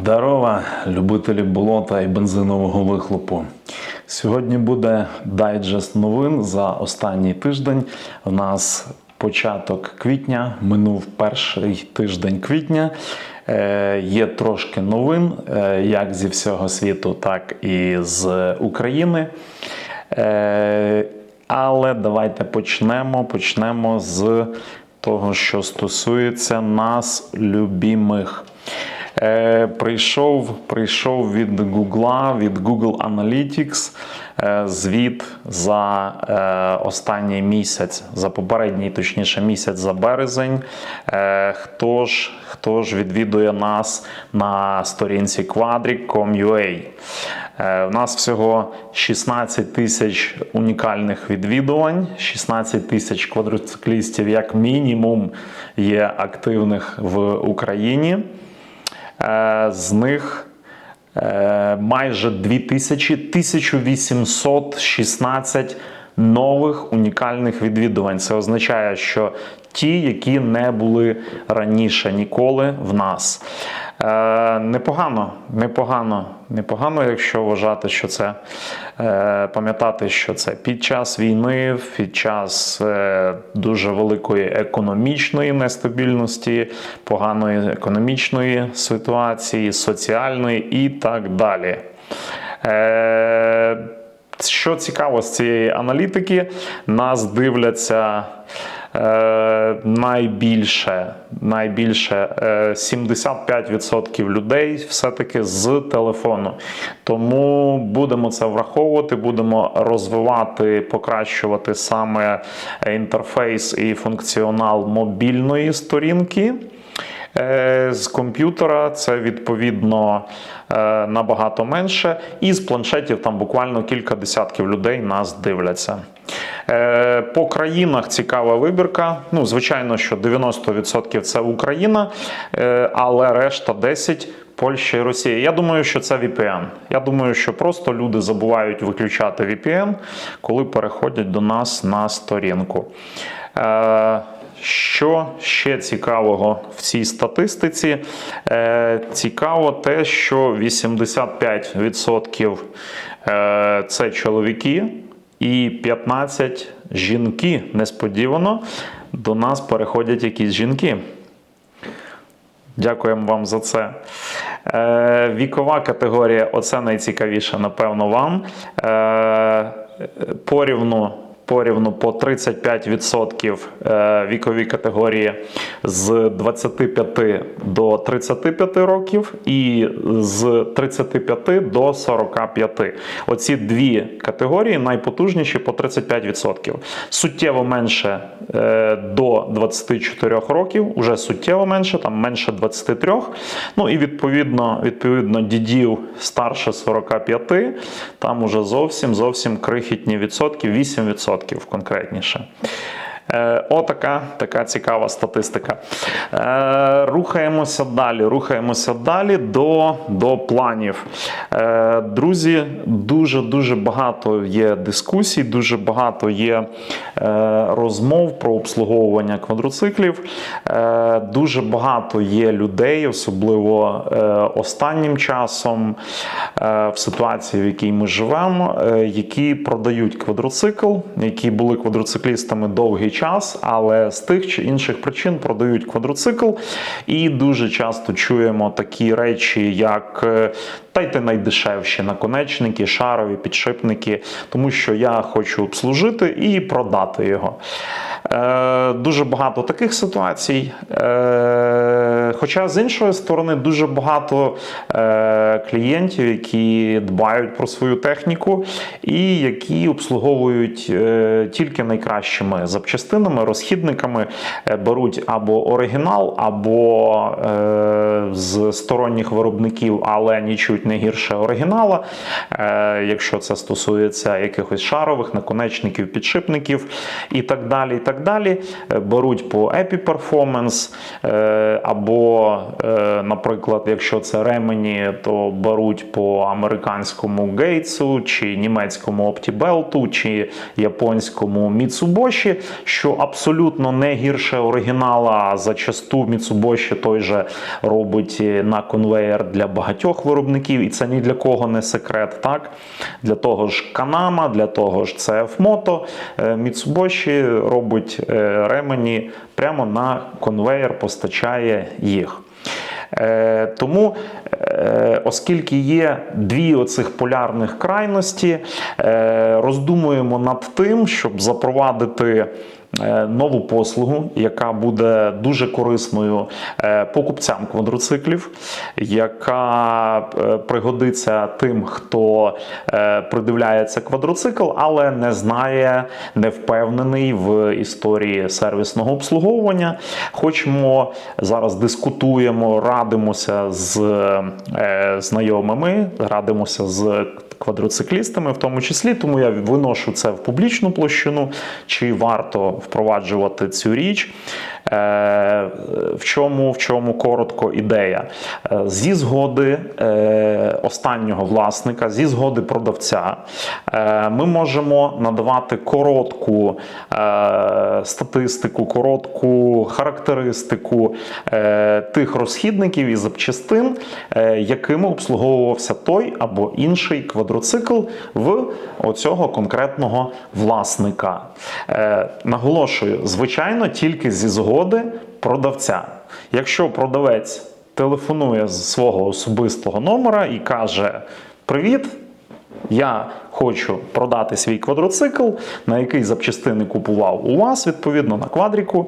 Здорова, любителі болота і бензинового вихлопу. Сьогодні буде дайджест новин за останній тиждень. У нас початок квітня, минув перший тиждень квітня. Е, є трошки новин, е, як зі всього світу, так і з України. Е, але давайте почнемо. Почнемо з того, що стосується нас, любимих. Е, прийшов, прийшов від Google, від Google Analytics е, звіт за е, останній місяць, за попередній, точніше, місяць за березень. Е, хто ж, хто ж відвідує нас на сторінці quadric.com.ua? Е, У нас всього 16 тисяч унікальних відвідувань, 16 тисяч квадроциклістів, як мінімум, є активних в Україні. Е, З них е, майже 2000, 1816 нових унікальних відвідувань. Це означає, що ті, які не були раніше ніколи в нас. Е, непогано, непогано, непогано, якщо вважати, що це е, пам'ятати, що це під час війни, під час е, дуже великої економічної нестабільності, поганої економічної ситуації, соціальної і так далі. Е, що цікаво з цієї аналітики, нас дивляться е, найбільше, найбільше е, 75% людей все-таки з телефону. Тому будемо це враховувати, будемо розвивати, покращувати саме інтерфейс і функціонал мобільної сторінки. Е, З комп'ютера це відповідно е, набагато менше. І з планшетів там буквально кілька десятків людей нас дивляться. Е, По країнах цікава вибірка. Ну, звичайно, що 90% це Україна, але решта 10%. Польща і Росія. Я думаю, що це VPN. Я думаю, що просто люди забувають виключати VPN, коли переходять до нас на сторінку. Що ще цікавого в цій статистиці? Е, цікаво те, що 85% е, це чоловіки і 15 жінки. Несподівано до нас переходять якісь жінки. Дякуємо вам за це. Е, вікова категорія оце найцікавіше, напевно, вам. Е, порівну. Порівну по 35% е, вікові категорії з 25 до 35 років і з 35 до 45. Оці дві категорії найпотужніші по 35%. Суттєво менше е, до 24 років, уже суттєво менше, там менше 23. Ну і відповідно, відповідно дідів старше 45, там уже зовсім зовсім крихітні відсотки, 8% конкретніше. Е, Отака така цікава статистика. Е, Рухаємося далі. Рухаємося далі до, до планів. Е, Друзі, дуже дуже багато є дискусій, дуже багато є розмов про обслуговування квадроциклів. Дуже багато є людей, особливо останнім часом, в ситуації, в якій ми живемо, які продають квадроцикл, які були квадроциклістами довгий час, але з тих чи інших причин продають квадроцикл. І дуже часто чуємо такі речі, як дайте найдешевші наконечники, шарові підшипники, тому що я хочу обслужити і продати його. Е, Дуже багато таких ситуацій. Е, Хоча з іншої сторони дуже багато е, клієнтів, які дбають про свою техніку і які обслуговують е, тільки найкращими запчастинами, розхідниками, е, беруть або оригінал, або е, з сторонніх виробників, але нічуть не гірше оригінала. Е, Якщо це стосується якихось шарових наконечників, підшипників і так далі. і так далі. Е, Беруть по Epi Performance, е, або, е, наприклад, якщо це ремені, то беруть по американському Гейтсу, чи німецькому Optibelt, чи японському Mitsubishi, що абсолютно не гірше оригінала. Зачасту Mitsubishi той же робить на конвеєр для багатьох виробників, і це ні для кого не секрет. Так? Для того ж Канама, для того ж CF Moto, е, Mitsubishi робить е, ремені прямо на конвеєр, постачає їх. Е, Тому, е, оскільки є дві оцих полярних крайності, е, роздумуємо над тим, щоб запровадити. Е, Нову послугу, яка буде дуже корисною е, покупцям квадроциклів, яка е, пригодиться тим, хто придивляється квадроцикл, але не знає, не впевнений в історії сервісного обслуговування. Хочемо зараз дискутуємо, радимося з знайомими, радимося з квадроциклістами, в тому числі, тому я виношу це в публічну площину, чи варто впроваджувати цю річ. Е, В чому, в чому коротко ідея? Е, Зі згоди е, останнього власника, зі згоди продавця, ми можемо надавати коротку статистику, коротку характеристику тих розхідників і запчастин, якими обслуговувався той або інший квадроцикл в оцього конкретного власника. Наголошую, звичайно, тільки зі згоди продавця. Якщо продавець телефонує з свого особистого номера і каже: Привіт! Я хочу продати свій квадроцикл, на який запчастини купував у вас, відповідно на квадріку.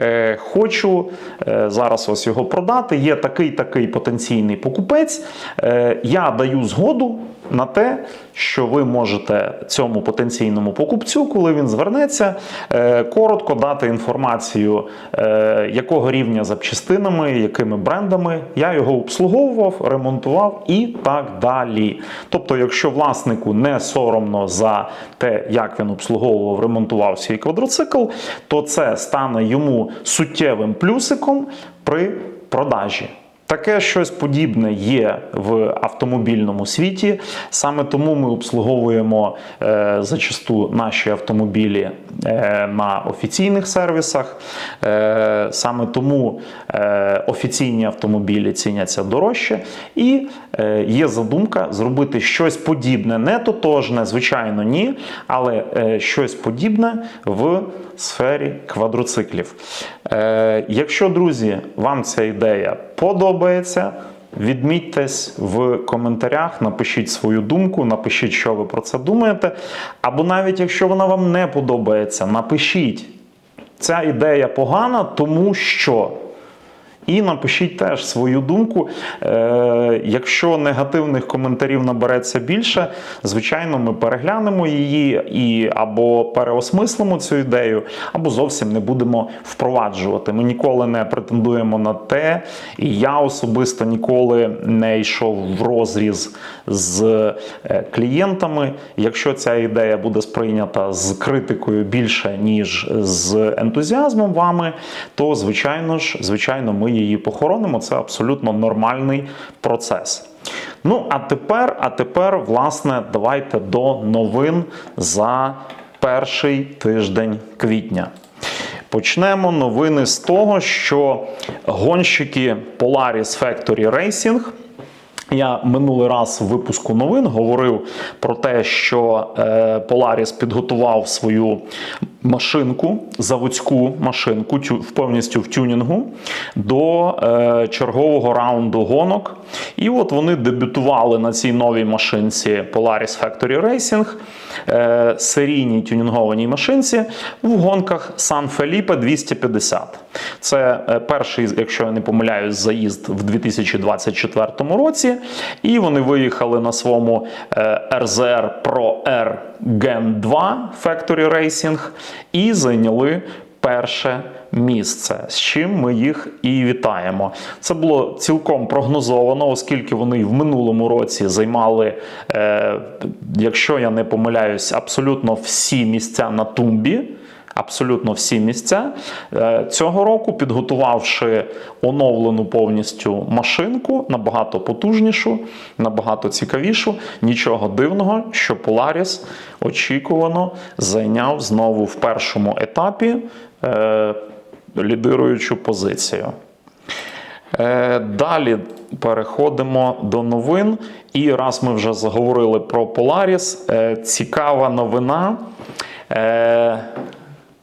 Е, хочу е, зараз ось його продати. Є такий такий потенційний покупець. Е, я даю згоду на те, що ви можете цьому потенційному покупцю, коли він звернеться, е, коротко дати інформацію, е, якого рівня запчастинами, якими брендами я його обслуговував, ремонтував і так далі. Тобто, якщо власнику не соромно за те, як він обслуговував, ремонтував свій квадроцикл, то це стане йому суттєвим плюсиком при продажі. Таке щось подібне є в автомобільному світі. Саме тому ми обслуговуємо е, зачасту наші автомобілі е, на офіційних сервісах. Е, саме тому офіційні автомобілі ціняться дорожче. І е, є задумка зробити щось подібне, не тотожне, звичайно, ні, але е, щось подібне в сфері квадроциклів. Е, якщо, друзі, вам ця ідея подобається, відмітьтесь в коментарях, напишіть свою думку, напишіть, що ви про це думаєте. Або навіть якщо вона вам не подобається, напишіть. Ця ідея погана, тому що. І напишіть теж свою думку. Е, якщо негативних коментарів набереться більше, звичайно, ми переглянемо її і або переосмислимо цю ідею, або зовсім не будемо впроваджувати. Ми ніколи не претендуємо на те, і я особисто ніколи не йшов в розріз з е, клієнтами. Якщо ця ідея буде сприйнята з критикою більше, ніж з ентузіазмом вами, то звичайно ж, звичайно, ми її похоронимо. Це абсолютно нормальний процес. Ну, а тепер, а тепер, власне, давайте до новин за перший тиждень квітня. Почнемо новини з того, що гонщики Polaris Factory Racing я минулий раз в випуску новин говорив про те, що е, Polaris підготував свою машинку, заводську машинку, в- повністю в тюнінгу до е, чергового раунду гонок. І от вони дебютували на цій новій машинці Polaris Factory Racing, е, серійній тюнінгованій машинці в гонках San Felipe 250. Це е, перший, якщо я не помиляюсь, заїзд в 2024 році. І вони виїхали на своєму е, RZR Pro R Gen 2 Factory Racing і зайняли перше місце, з чим ми їх і вітаємо. Це було цілком прогнозовано, оскільки вони в минулому році займали, е, якщо я не помиляюсь, абсолютно всі місця на тумбі. Абсолютно всі місця Е, цього року, підготувавши оновлену повністю машинку, набагато потужнішу, набагато цікавішу. Нічого дивного, що Polaris очікувано зайняв знову в першому етапі е, лідируючу позицію. Е, Далі переходимо до новин. І раз ми вже заговорили про Polaris, е, цікава новина. Е,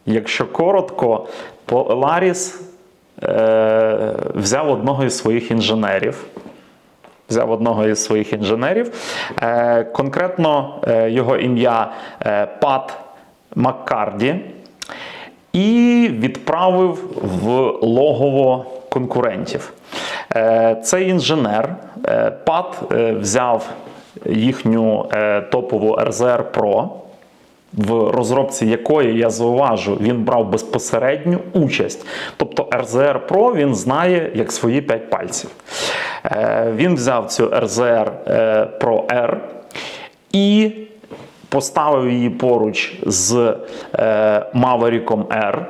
Якщо коротко, Polaris е, взяв одного із своїх інженерів. Взяв одного із своїх інженерів. Е, конкретно е, його ім'я е, Пат Маккарді. І відправив в логово конкурентів. Е, Цей інженер е, Пат е, взяв їхню топову RZR Pro, в розробці якої я зауважу, він брав безпосередню участь. Тобто RZR Pro він знає як свої 5 пальців. Е, Він взяв цю RZR е, Pro R і поставив її поруч з е, Maverick R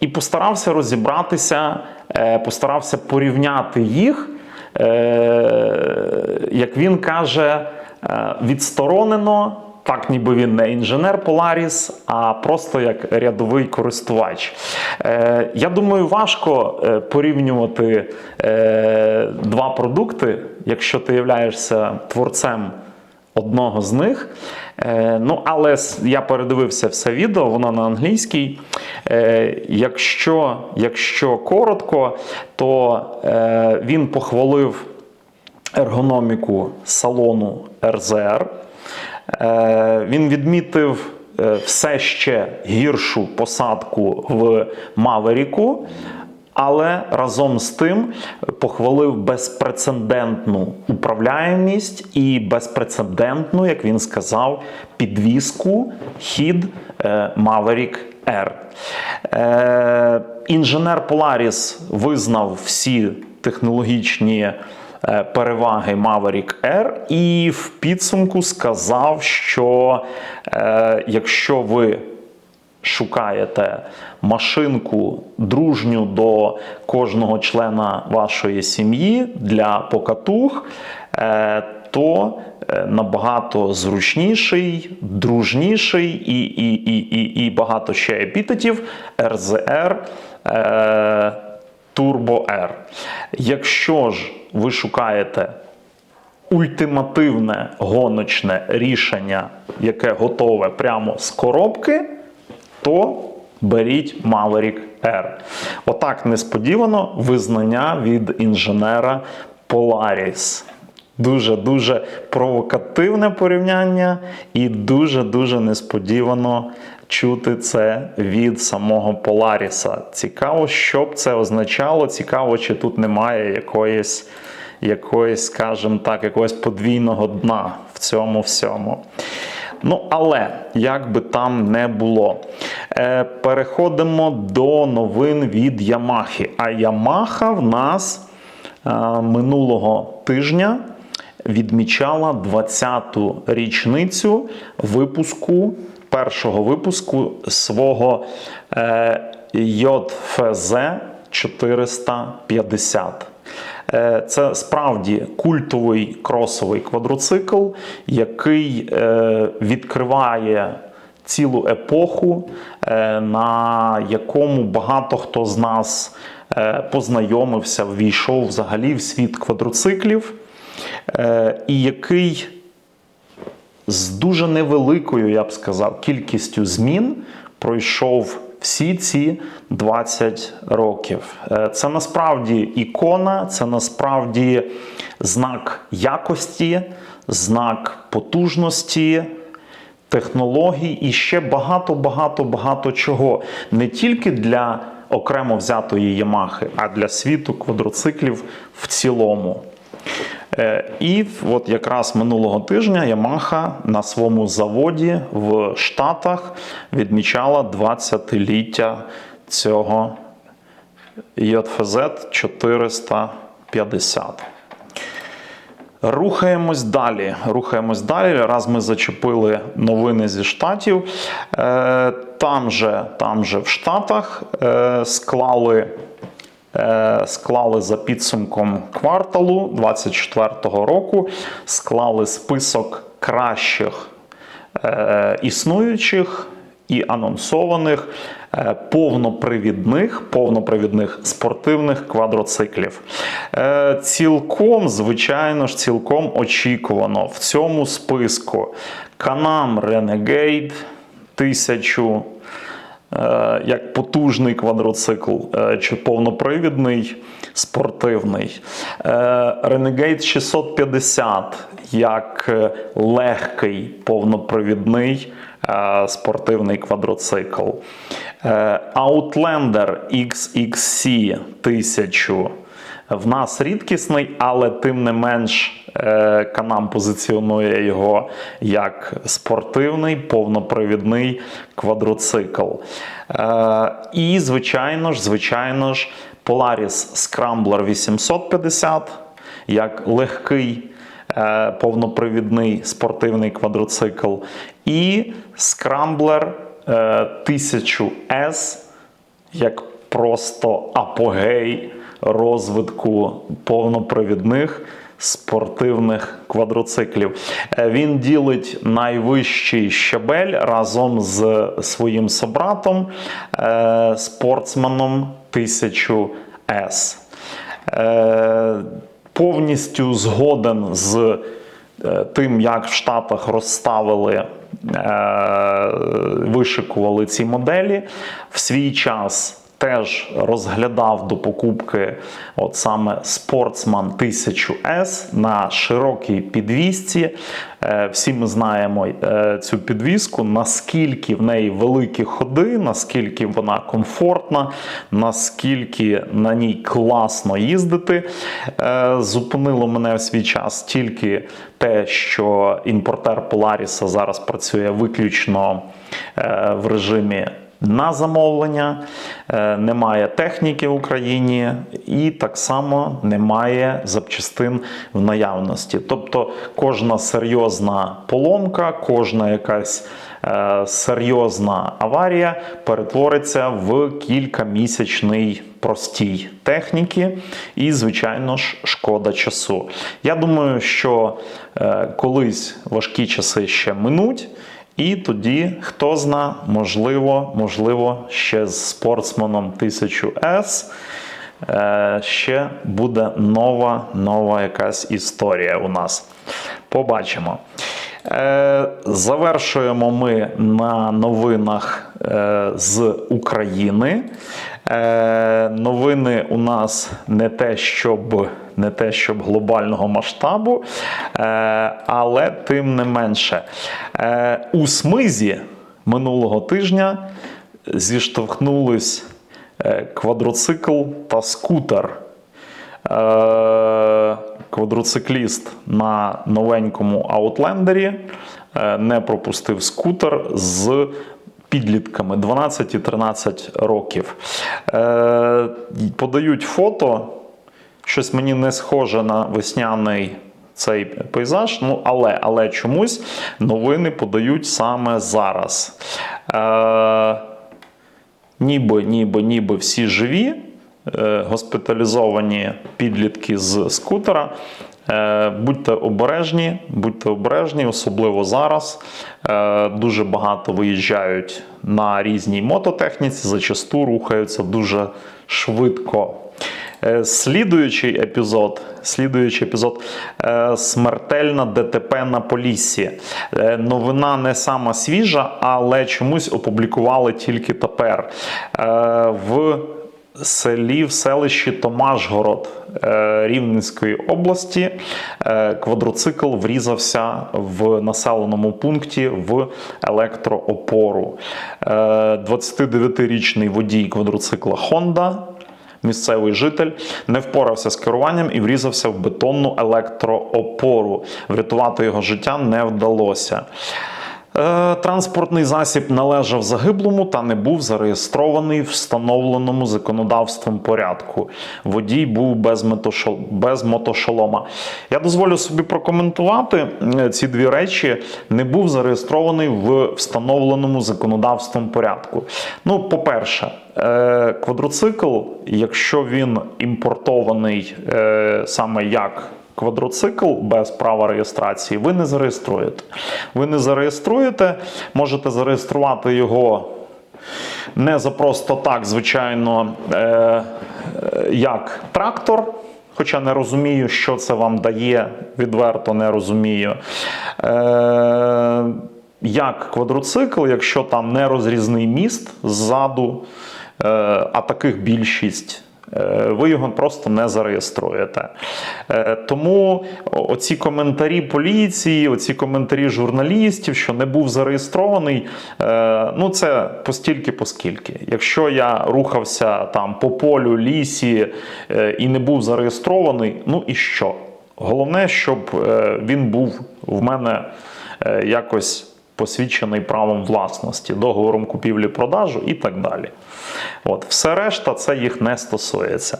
і постарався розібратися, постарався порівняти їх, як він каже, відсторонено. Так, ніби він не інженер Polaris, а просто як рядовий користувач. Е, я думаю, важко е, порівнювати е, два продукти, якщо ти являєшся творцем одного з них. Е, ну, але я передивився все відео, воно на англійській. Е, якщо, якщо коротко, то е, він похвалив ергономіку салону RZR. Е, Він відмітив е, все ще гіршу посадку в Маверіку, але разом з тим похвалив безпрецедентну управляємість і безпрецедентну, як він сказав, підвіску хід е. Е, Інженер Polaris визнав всі технологічні переваги Maverick R і в підсумку сказав, що е, якщо ви шукаєте машинку дружню до кожного члена вашої сім'ї для покатух, е, то е, набагато зручніший, дружніший і, і, і, і, і багато ще епітетів е, Turbo R. Якщо ж ви шукаєте ультимативне гоночне рішення, яке готове прямо з коробки, то беріть Maverick R. Отак несподівано визнання від інженера Polaris. Дуже-дуже провокативне порівняння і дуже-дуже несподівано чути це від самого Polaris. Цікаво, що б це означало. Цікаво, чи тут немає якоїсь, якоїсь, скажімо так, якогось подвійного дна в цьому всьому. Ну, але як би там не було, е, переходимо до новин від Ямахи. А Ямаха в нас е, минулого тижня відмічала 20-ту річницю випуску, першого випуску свого е, JFZ 450. Е, Це справді культовий кросовий квадроцикл, який е, відкриває цілу епоху, е, на якому багато хто з нас познайомився, ввійшов взагалі в світ квадроциклів, і який з дуже невеликою, я б сказав, кількістю змін пройшов всі ці 20 років. Е, Це насправді ікона, це насправді знак якості, знак потужності. Технологій і ще багато, багато, багато чого. Не тільки для окремо взятої Ямахи, а для світу квадроциклів в цілому. Е, І от якраз минулого тижня Ямаха на своєму заводі в Штатах відмічала 20-ліття цього JFZ 450. Рухаємось далі. Рухаємось далі. Раз ми зачепили новини зі штатів. Е, Там же, там же в Штатах е, склали склали за підсумком кварталу 2024 року, склали список кращих е, існуючих і анонсованих е, повнопривідних, повнопривідних спортивних квадроциклів. Е, Цілком, звичайно ж, цілком очікувано в цьому списку Canam Renegade 1000 е, як потужний квадроцикл е, чи повнопривідний спортивний. Е, Renegade 650 як е, легкий повнопривідний е, спортивний квадроцикл. Е, Outlander XXC 1000 в нас рідкісний, але тим не менш е, Канам позиціонує його як спортивний повнопривідний квадроцикл. Е, І, звичайно ж, звичайно ж, Polaris Scrambler 850 як легкий е, повнопривідний спортивний квадроцикл. І Scrambler е, 1000S як просто апогей розвитку повнопривідних спортивних квадроциклів. Е, Він ділить найвищий щабель разом з своїм собратом, е, спортсменом 1000S. Е, Повністю згоден з тим, як в Штатах розставили, вишикували ці моделі. В свій час теж розглядав до покупки от саме Sportsman 1000S на широкій підвісці. Е, Всі ми знаємо е, цю підвіску, наскільки в неї великі ходи, наскільки вона комфортна, наскільки на ній класно їздити. Е, Зупинило мене в свій час тільки те, що імпортер Polaris зараз працює виключно в режимі на замовлення, е, немає техніки в Україні і так само немає запчастин в наявності. Тобто кожна серйозна поломка, кожна якась е, серйозна аварія перетвориться в кількамісячний простій техніки і, звичайно ж, шкода часу. Я думаю, що е, колись важкі часи ще минуть. І тоді, хто зна, можливо, можливо, ще з спортсменом 1000S е, ще буде нова, нова якась історія у нас. Побачимо. Е, Завершуємо ми на новинах е, з України. Новини у нас не те, щоб не те, щоб глобального масштабу, е, але тим не менше. Е, У смизі минулого тижня зіштовхнулись е, квадроцикл та скутер. Квадроцикліст на новенькому Аутлендері не пропустив скутер з підлітками 12 і 13 років. Подають фото. Щось мені не схоже на весняний цей пейзаж. Ну, але, але чомусь новини подають саме зараз. Е, ніби, ніби, ніби всі живі, е, госпіталізовані підлітки з скутера. Е, Будьте обережні, будьте обережні, особливо зараз. Е, Дуже багато виїжджають на різній мототехніці, зачасту рухаються дуже швидко. Е, Слідуючий епізод, слідуючий епізод е, смертельна ДТП на Поліссі. Е, Новина не сама свіжа, але чомусь опублікували тільки тепер. В селі в селищі Томашгород Рівненської області квадроцикл врізався в населеному пункті в електроопору. Е, 29-річний водій квадроцикла Honda Місцевий житель не впорався з керуванням і врізався в бетонну електроопору. Врятувати його життя не вдалося. Е, Транспортний засіб належав загиблому та не був зареєстрований в встановленому законодавством порядку. Водій був без, метошол... без мотошолома. Я дозволю собі прокоментувати е, ці дві речі. Не був зареєстрований в встановленому законодавством порядку. Ну, по-перше, е, квадроцикл, якщо він імпортований саме як квадроцикл без права реєстрації, ви не зареєструєте. Ви не зареєструєте, можете зареєструвати його Не за просто так, звичайно, е, е, як трактор. Хоча не розумію, що це вам дає, відверто не розумію. Е, як квадроцикл, якщо там не розрізний міст ззаду, а таких більшість. Е, Ви його просто не зареєструєте. Е, Тому оці коментарі поліції, оці коментарі журналістів, що не був зареєстрований, е, ну це постільки поскільки. Якщо я рухався там по полю, лісі і не був зареєстрований, ну і що? Головне, щоб він був в мене якось посвідчений правом власності, договором купівлі-продажу і так далі. От, все решта це їх не стосується.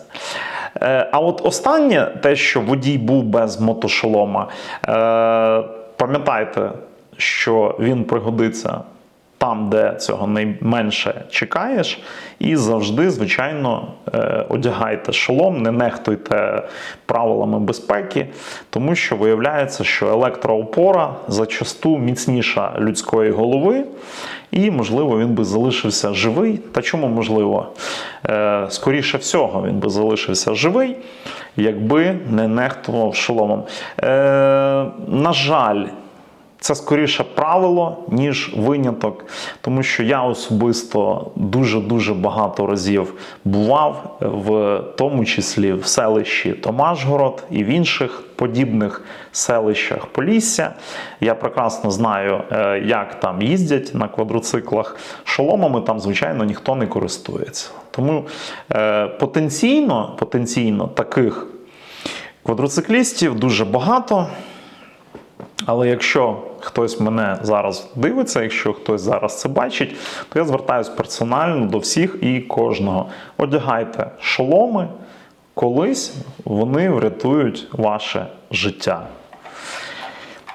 Е, А от останнє, те, що водій був без мотошолома, е, пам'ятайте, що він пригодиться там, де цього найменше чекаєш, і завжди, звичайно, е, одягайте шолом, не нехтуйте правилами безпеки, тому що виявляється, що електроопора зачасту міцніша людської голови, і, можливо, він би залишився живий. Та чому можливо? Е, Скоріше всього, він би залишився живий, якби не нехтував шоломом. Е, На жаль, це скоріше правило, ніж виняток, тому що я особисто дуже-дуже багато разів бував, в тому числі в селищі Томашгород і в інших подібних селищах Полісся. Я прекрасно знаю, е, як там їздять на квадроциклах. Шоломами там, звичайно, ніхто не користується. Тому е, потенційно, потенційно таких квадроциклістів дуже багато. Але якщо хтось мене зараз дивиться, якщо хтось зараз це бачить, то я звертаюся персонально до всіх і кожного. Одягайте шоломи, колись вони врятують ваше життя.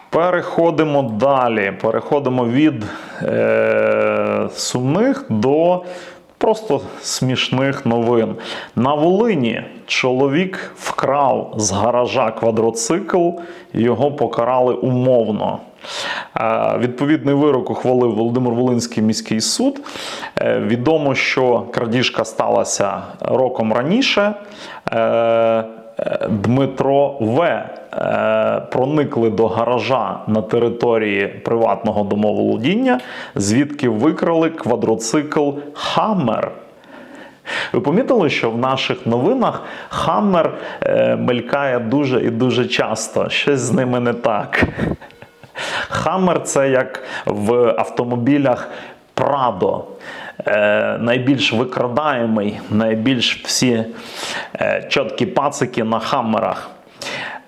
Переходимо далі. Переходимо від е, сумних до просто смішних новин. На Волині чоловік вкрав з гаража квадроцикл, його покарали умовно. Е, Відповідний вирок ухвалив Володимир Волинський міський суд. Е, Відомо, що крадіжка сталася роком раніше. Дмитро В. е, проникли до гаража на території приватного домоволодіння, звідки викрали квадроцикл Хаммер. Ви помітили, що в наших новинах Хаммер е, мелькає дуже і дуже часто. Щось з ними не так. Хаммер це як в автомобілях Прадо. Е, найбільш викрадаємий, найбільш всі е, чіткі пацики на хаммерах.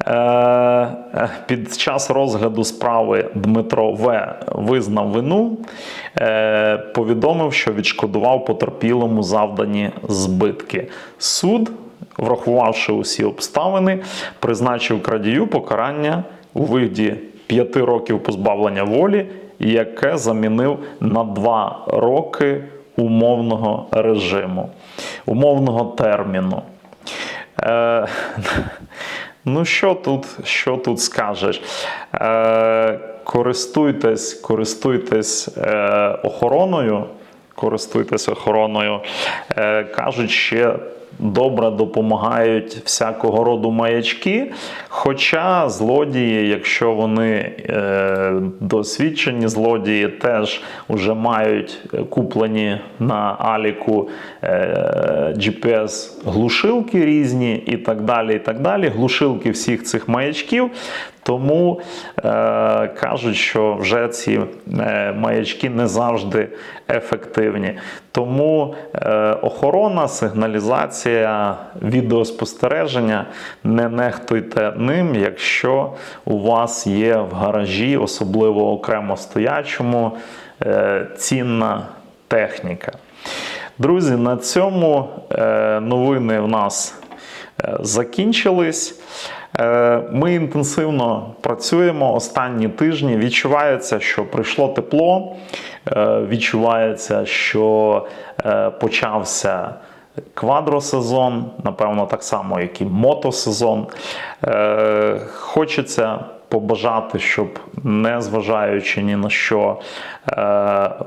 Е, Під час розгляду справи Дмитро В. визнав вину, повідомив, що відшкодував потерпілому завдані збитки. Суд, врахувавши усі обставини, призначив крадію покарання у вигляді 5 років позбавлення волі, яке замінив на 2 роки умовного режиму, умовного терміну. Е, ну, що тут, що тут скажеш? Е, користуйтесь, користуйтесь е, охороною. Користуйтесь охороною. Е, кажуть, ще добре допомагають всякого роду маячки. Хоча злодії, якщо вони е, досвідчені злодії, теж вже мають куплені на Аліку е, GPS-глушилки різні і так далі. і так далі. Глушилки всіх цих маячків. Тому е, кажуть, що вже ці е, маячки не завжди ефективні. Тому е, охорона, сигналізація, відеоспостереження не нехтуйте ним, якщо у вас є в гаражі, особливо окремо стоячому, е, цінна техніка. Друзі, на цьому е, новини в нас е, закінчились. Е, Ми інтенсивно працюємо останні тижні. Відчувається, що прийшло тепло, е, відчувається, що е, почався квадросезон, напевно, так само, як і мотосезон. Хочеться побажати, щоб не зважаючи ні на що,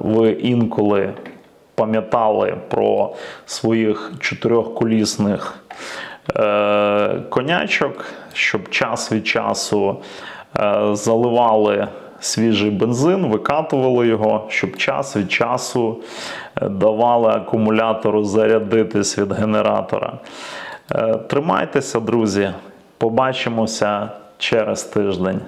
ви інколи пам'ятали про своїх чотирьохколісних конячок, щоб час від часу е, заливали свіжий бензин, викатували його, щоб час від часу е, давали акумулятору зарядитись від генератора. Е, Тримайтеся, друзі. Побачимося через тиждень.